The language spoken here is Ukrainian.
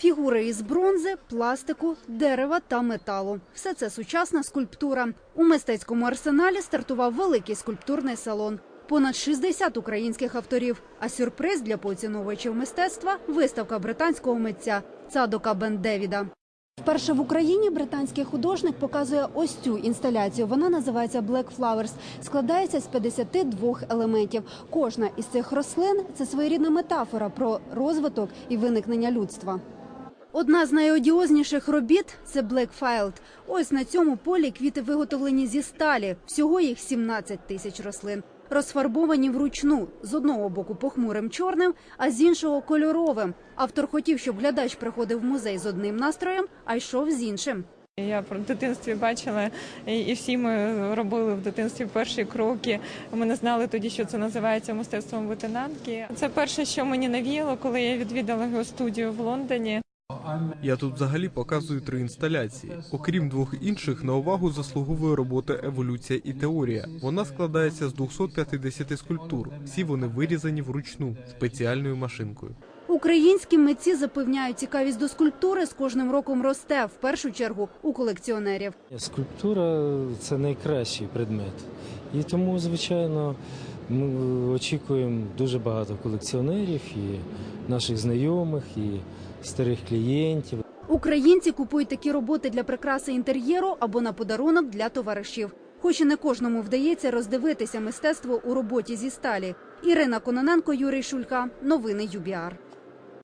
Фігури із бронзи, пластику, дерева та металу. Все це сучасна скульптура. У мистецькому арсеналі стартував великий скульптурний салон. Понад 60 українських авторів. А сюрприз для поціновувачів мистецтва виставка британського митця Цадока Бендевіда. Вперше в Україні британський художник показує ось цю інсталяцію. Вона називається Black Flowers. Складається з 52 елементів. Кожна із цих рослин це своєрідна метафора про розвиток і виникнення людства. Одна з найодіозніших робіт це Блекфайлд. Ось на цьому полі квіти виготовлені зі сталі. Всього їх 17 тисяч рослин. Розфарбовані вручну з одного боку похмурим чорним, а з іншого кольоровим. Автор хотів, щоб глядач приходив в музей з одним настроєм, а йшов з іншим. Я в дитинстві бачила, і всі ми робили в дитинстві перші кроки. Ми не знали тоді, що це називається мистецтвом витинанки. Це перше, що мені навіяло, коли я відвідала його студію в Лондоні. Я тут взагалі показую три інсталяції. Окрім двох інших, на увагу заслуговує робота Еволюція і теорія. Вона складається з 250 скульптур. Всі вони вирізані вручну спеціальною машинкою. Українські митці запевняють, цікавість до скульптури з кожним роком росте в першу чергу у колекціонерів. Скульптура це найкращий предмет. І тому, звичайно, ми очікуємо дуже багато колекціонерів і наших знайомих, і старих клієнтів. Українці купують такі роботи для прикраси інтер'єру або на подарунок для товаришів. Хоч і не кожному вдається роздивитися мистецтво у роботі зі сталі. Ірина Кононенко, Юрій Шулька. Новини ЮБІАР.